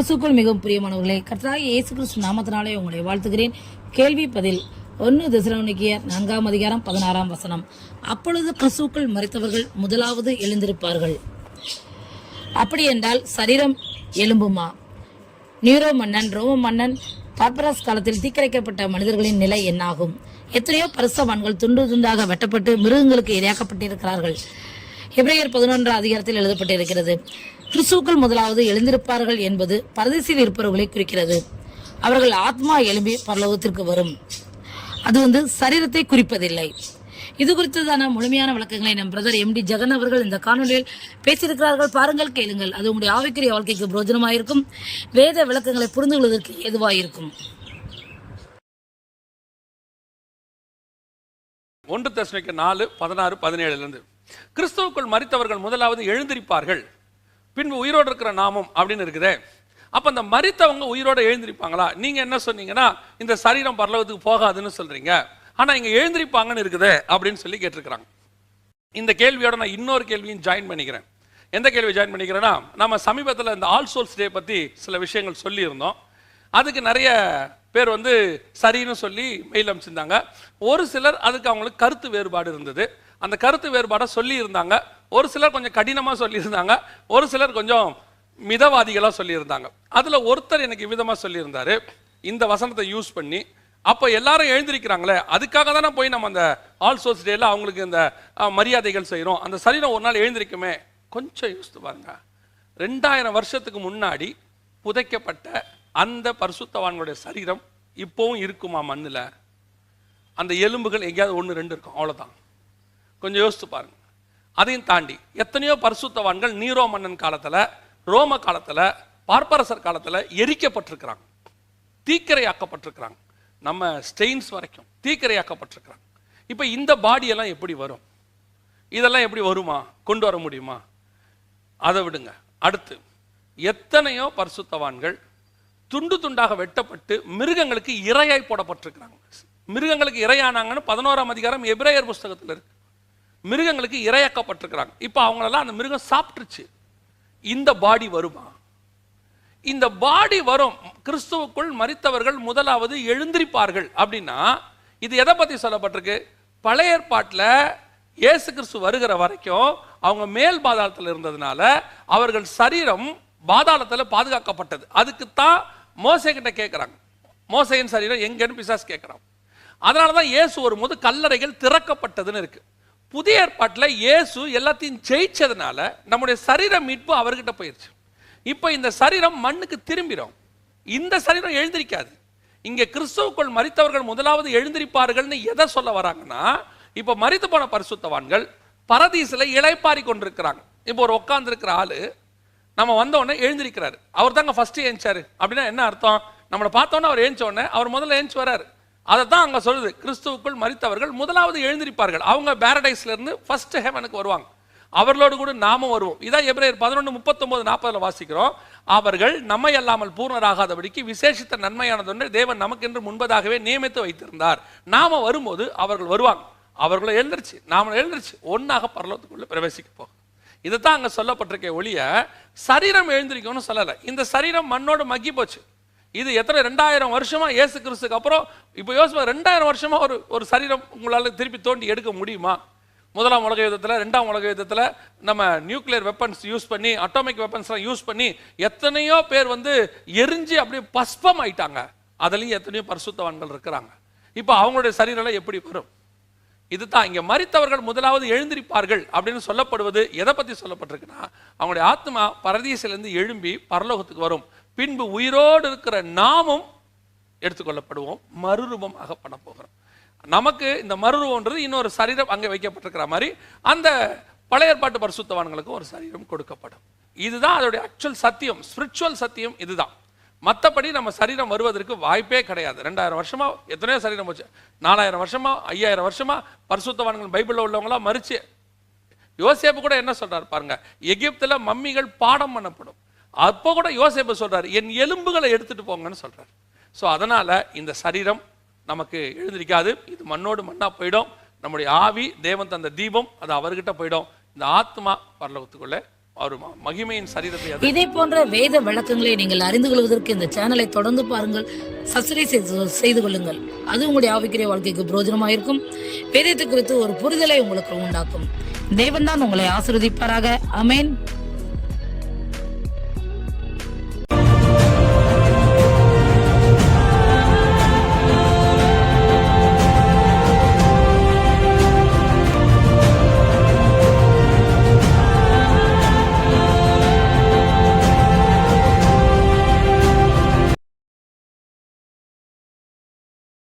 கிறிஸ்துக்குள் மிகவும் பிரியமானவர்களே கர்த்தராக இயேசு கிறிஸ்து நாமத்தினாலே உங்களை வாழ்த்துகிறேன். கேள்வி பதில் ஒன்று திசலோனிக்கியர் நான்காம் அதிகாரம் பதினாறாம் வசனம். அப்பொழுது கிறிஸ்துக்குள் மறைத்தவர்கள் முதலாவது எழுந்திருப்பார்கள். அப்படி என்றால் சரீரம் எலும்புமா நியூரோ மன்னன் ரோம மன்னன் பார்பராஸ் காலத்தில் தீக்கிரைக்கப்பட்ட மனிதர்களின் நிலை என்னாகும்? எத்தனையோ பரிசவான்கள் துண்டு துண்டாக வெட்டப்பட்டு மிருகங்களுக்கு இரையாக்கப்பட்டிருக்கிறார்கள். எபிரேயர் பதினொன்றாம் அதிகாரத்தில் எழுதப்பட்டிருக்கிறது. கிறிஸ்துக்கள் முதலாவது எழுந்திருப்பார்கள் என்பது பரதேசியில் இருப்பவர்களை குறிக்கிறது. அவர்கள் ஆத்மா எழும்பி பரலோகத்திற்கு வரும். அது வந்து சரீரத்தை குறிப்பதில்லை. இது குறித்ததான முழுமையான விளக்கங்களை நம் பிரதர் எம்டி ஜெகன் அவர்கள் இந்த காணொலியில் பேசியிருக்கிறார்கள். பாருங்கள் கேளுங்கள். அது உங்களுடைய ஆவிக்குரிய வாழ்க்கைக்கு பிரோஜனமாயிருக்கும் வேத விளக்கங்களை புரிந்து கொள்வதற்கு ஏதுவாயிருக்கும். ஒன்று தசமிக்கு நாலு பதினாறு பதினேழுலேருந்து கிறிஸ்துவுக்குள் மறித்தவர்கள் முதலாவது எழுந்திருப்பார்கள். பின்பு உயிரோடு இருக்கிற நாமம் அப்படின்னு இருக்குதே. அப்போ அந்த மறித்தவங்க உயிரோடு எழுந்திருப்பாங்களா? நீங்கள் என்ன சொன்னீங்கன்னா இந்த சரீரம் பரலவத்துக்கு போகாதுன்னு சொல்கிறீங்க ஆனால் இங்கே எழுந்திருப்பாங்கன்னு இருக்குதே அப்படின்னு சொல்லி கேட்டிருக்கிறாங்க. இந்த கேள்வியோட நான் இன்னொரு கேள்வியும் ஜாயின் பண்ணிக்கிறேன். எந்த கேள்வி ஜாயின் பண்ணிக்கிறேன்னா நம்ம சமீபத்தில் இந்த ஆல் சோல்ஸ் டே பற்றி சில விஷயங்கள் சொல்லியிருந்தோம். அதுக்கு நிறைய பேர் வந்து சரின்னு சொல்லி மெயில் அனுப்பிச்சிருந்தாங்க. ஒரு சிலர் அதுக்கு அவங்களுக்கு கருத்து வேறுபாடு இருந்தது. அந்த கருத்து வேறுபாடை சொல்லியிருந்தாங்க. ஒரு சிலர் கொஞ்சம் கடினமாக சொல்லியிருந்தாங்க ஒரு சிலர் கொஞ்சம் மிதவாதிகளாக சொல்லியிருந்தாங்க. அதில் ஒருத்தர் எனக்கு விதமாக சொல்லியிருந்தார் இந்த வசனத்தை யூஸ் பண்ணி அப்போ எல்லாரும் எழுந்திருக்கிறாங்களே அதுக்காக தானே போய் நம்ம அந்த ஆல் சோர்ஸ் டேயில் அவங்களுக்கு இந்த மரியாதைகள் செய்கிறோம் அந்த சரீரம் ஒரு நாள் எழுந்திருக்குமே கொஞ்சம் யோசித்து பாருங்க. ரெண்டாயிரம் வருஷத்துக்கு முன்னாடி புதைக்கப்பட்ட அந்த பரிசுத்தவான்களுடைய சரீரம் இப்போவும் இருக்குமா மண்ணில்? அந்த எலும்புகள் எங்கேயாவது ஒன்று ரெண்டு இருக்கும் அவ்வளோதான் கொஞ்சம் யோசித்து பாருங்க. அதையும் தாண்டி எத்தனையோ பரிசுத்தவான்கள் நீரோ மன்னன் காலத்தில் ரோம காலத்தில் பார்ப்பரசர் காலத்தில் எரிக்கப்பட்டிருக்கிறாங்க. தீக்கிரையாக்கப்பட்டிருக்கிறாங்க. நம்ம ஸ்டெயின்ஸ் வரைக்கும் தீக்கிரையாக்கப்பட்டிருக்கிறாங்க. இப்போ இந்த பாடியெல்லாம் எப்படி வரும்? இதெல்லாம் எப்படி வருமா? கொண்டு வர முடியுமா? அதை விடுங்க. அடுத்து எத்தனையோ பரிசுத்தவான்கள் துண்டு துண்டாக வெட்டப்பட்டு மிருகங்களுக்கு இரையாய் போடப்பட்டிருக்கிறாங்க. மிருகங்களுக்கு இரையானாங்கன்னு பதினோராம் அதிகாரம் எபிரேயர் புஸ்தகத்தில் இருக்கு. மிருகங்களுக்கு இரையாக்கப்பட்டிருக்கிறாங்க. இப்போ அவங்களெல்லாம் அந்த மிருகம் சாப்பிட்டுருச்சு. இந்த பாடி வருமா? இந்த பாடி வரும். கிறிஸ்துவுக்குள் மறித்தவர்கள் முதலாவது எழுந்திருப்பார்கள். அப்படின்னா இது எதை பற்றி சொல்லப்பட்டிருக்கு? பழைய ஏற்பாட்டில் இயேசு கிறிஸ்து வருகிற வரைக்கும் அவங்க மேல் பாதாளத்தில் இருந்ததுனால அவர்கள் சரீரம் பாதாளத்தில் பாதுகாக்கப்பட்டது. அதுக்கு தான் மோசை கிட்ட கேட்குறாங்க மோசையின் சரீரம் எங்கேன்னு பிசாஸ் கேட்குறான் அதனால தான் இயேசு வரும்போது கல்லறைகள் திறக்கப்பட்டதுன்னு இருக்குது புதிய ஏற்பாட்டில் இயேசு எல்லாத்தையும் ஜெயிச்சதுனால நம்முடைய சரீர மீட்பு அவர்கிட்ட போயிடுச்சு இப்போ இந்த சரீரம் மண்ணுக்கு திரும்பிடும் இந்த சரீரம் எழுந்திருக்காது. இங்கே கிறிஸ்துவுக்குள் மரித்தவர்கள் முதலாவது எழுந்திருப்பார்கள்னு எதை சொல்ல வராங்கன்னா இப்போ மறித்து போன பரிசுத்தவான்கள் பரதீசில் இழைப்பாரி கொண்டிருக்கிறாங்க. இப்போ ஒரு உட்காந்துருக்கிற ஆள் நம்ம வந்தோடனே எழுந்திருக்கிறாரு. அவர் தாங்க ஃபஸ்ட்டு ஏஞ்சாரு அப்படின்னா என்ன அர்த்தம்? நம்மளை பார்த்தோன்னே அவர் ஏஞ்சோடனே அவர் முதல்ல ஏஞ்சி வராரு அதை தான் அங்கே சொல்லுது கிறிஸ்துவுக்குள் மறித்தவர்கள் முதலாவது எழுந்திருப்பார்கள். அவங்க பேரடைஸ்ல இருந்து ஃபர்ஸ்ட் ஹெவனுக்கு வருவாங்க. அவர்களோடு கூட நாமும் வருவோம். இதான் எபிரேயர் பதினொன்று முப்பத்தொம்போது நாற்பதுல வாசிக்கிறோம். அவர்கள் நம்மை அல்லாமல் பூர்ணராகாதபடிக்கு விசேஷித்த நன்மையானதொன்று தேவன் நமக்கென்று முன்பதாகவே நியமித்து வைத்திருந்தார். நாம வரும்போது அவர்கள் வருவாங்க. அவர்களும் எழுந்திருச்சு. நாம எழுந்திருச்சு. ஒன்னாக பரலோகத்துக்குள்ளே பிரவேசிக்க போகும். இதுதான் அங்க சொல்லப்பட்டிருக்க ஒழிய சரீரம் எழுந்திருக்கும்னு சொல்லலை. இந்த சரீரம் மண்ணோடு மக்கி போச்சு. இது எத்தனை ரெண்டாயிரம் வருஷமா இயேசு கிறிஸ்துக்கு அப்புறம் இப்போ யோசிப்பா ரெண்டாயிரம் வருஷமா ஒரு ஒரு சரீரம் உங்களால் திருப்பி தோண்டி எடுக்க முடியுமா? முதலாம் உலக யுத்தத்தில் ரெண்டாம் உலக யுத்தத்தில் நம்ம நியூக்ளியர் வெப்பன்ஸ் யூஸ் பண்ணி அட்டாமிக் வெப்பன்ஸ்லாம் யூஸ் பண்ணி எத்தனையோ பேர் வந்து எரிஞ்சு அப்படியே பஸ்பம் ஆயிட்டாங்க அதுலேயும் எத்தனையோ பரிசுத்தவான்கள் இருக்கிறாங்க. இப்போ அவங்களுடைய சரீரெல்லாம் எப்படி வரும்? இதுதான் இங்கே மறித்தவர்கள் முதலாவது எழுந்திருப்பார்கள் அப்படின்னு சொல்லப்படுவது எதை பற்றி சொல்லப்பட்டிருக்குன்னா அவங்களுடைய ஆத்மா பரதீசிலேருந்து எழும்பி பரலோகத்துக்கு வரும். பின்பு உயிரோடு இருக்கிற நாமும் எடுத்துக்கொள்ளப்படுவோம் மறுரூபமாக பண்ண போகிறோம். நமக்கு இந்த மறுரூபன்றது இன்னொரு சரீரம் அங்கே வைக்கப்பட்டிருக்கிற மாதிரி அந்த பழைய ஏற்பாட்டு பரிசுத்தவான்களுக்கும் ஒரு சரீரம் கொடுக்கப்படும். இதுதான் அதோடைய ஆக்சுவல் சத்தியம் ஸ்பிரிச்சுவல் சத்தியம் இதுதான். மற்றபடி நம்ம சரீரம் வருவதற்கு வாய்ப்பே கிடையாது. ரெண்டாயிரம் வருஷமா எத்தனையோ சரீரம் போச்சு. நாலாயிரம் வருஷமா ஐயாயிரம் வருஷமா பரிசுத்தவான்கள் பைபிளில் உள்ளவங்களாம் மறிச்சு யோசேப்பு கூட என்ன சொல்றாரு பாருங்க எகிப்தில் மம்மிகள் பாடம் பண்ணப்படும். அப்போ கூட யோசேப்பு சொல்றாரு என் எலும்புகளை எடுத்துட்டு போங்கன்னு சொல்றாரு. ஸோ அதனால இந்த சரீரம் நமக்கு எழுந்திருக்காது. இது மண்ணோடு மண்ணா போயிடும். நம்முடைய ஆவி தேவன் தந்த தீபம் அது அவர்கிட்ட போயிடும். இந்த ஆத்மா பரலோகத்துக்குள்ளே அவர் மகிமையின் சரீரத்தை இதே போன்ற வேத விளக்கங்களை நீங்கள் அறிந்து கொள்வதற்கு இந்த சேனலை தொடர்ந்து பாருங்கள். சப்ஸ்கிரைப் செய்து செய்து கொள்ளுங்கள். அது உங்களுடைய ஆவிக்குரிய வாழ்க்கைக்கு பிரோஜனமாக இருக்கும். வேதத்தை குறித்து ஒரு புரிதலை உங்களுக்கு உண்டாக்கும். தேவன் தான் உங்களை ஆசிர்வதிப்பாராக. அமேன்